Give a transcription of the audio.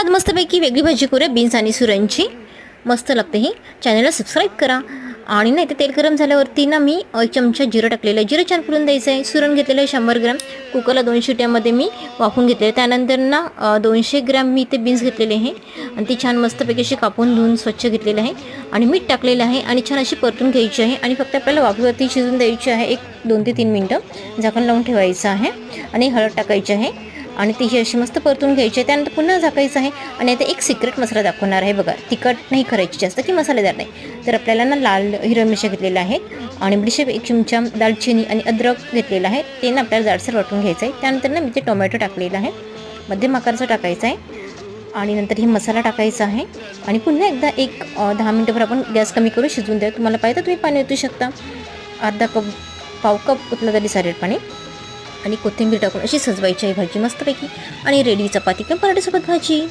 आज मस्तपैकी वेगळी भाजी करूया बीन्स आणि सुरणची मस्त लागते ही. चॅनलला सबस्क्राईब करा. आणि नाही ते तेल गरम झाल्यावरती ना मी एक चमचा जिरं टाकलेलं आहे. जिरं छान करून द्यायचं आहे. सुरण घेतलेलं आहे शंभर ग्रॅम. कुकरला दोन शिट्यामध्ये मी वाफून घेतले त्यानंतर ना दोनशे ग्रॅम मी ते बीन्स घेतलेले आहे. आणि ती छान मस्तपैकी अशी कापून धुवून स्वच्छ घेतलेलं आहे. आणि मीठ टाकलेलं आहे. आणि छान अशी परतून घ्यायची आहे. आणि फक्त आपल्याला वाफेवरती शिजून द्यायची आहे एक दोन ते तीन मिनटं. झाकण लावून ठेवायचं आहे. आणि हळद टाकायची आहे. आणि ती ही अशी मस्त परतून घ्यायची. आहे त्यानंतर पुन्हा झाकायचं आहे आणि आता एक सिक्रेट मसाला दाखवणार आहे बघा. तिखट नाही करायची जास्त की मसालेदार नाही. तर आपल्याला ना लाल हिरव्या मिरच्या घेतलेल्या आहे आणि बडीशेप एक चमचा दालचिनी आणि अद्रक घेतलेला आहे. ते ना आपल्याला जाडसर वाटून घ्यायचं आहे. त्यानंतर ना मी ते टोमॅटो टाकलेलं आहे. मध्यम आकारचं टाकायचं आहे. आणि नंतर हे मसाला टाकायचा आहे. आणि पुन्हा एकदा एक दहा मिनटंभर आपण गॅस कमी करून शिजवून द्या तुम्हाला पाहिजे तर तुम्ही पाणी ओतू शकता. अर्धा कप पाव कप ओतलं तरी चालेल पाणी. आणि कोथिंबीर टाकून अशी सजवायची आहे भाजी मस्तपैकी. आणि रेडी चपाती किंवा पराठीसोबत भाजी.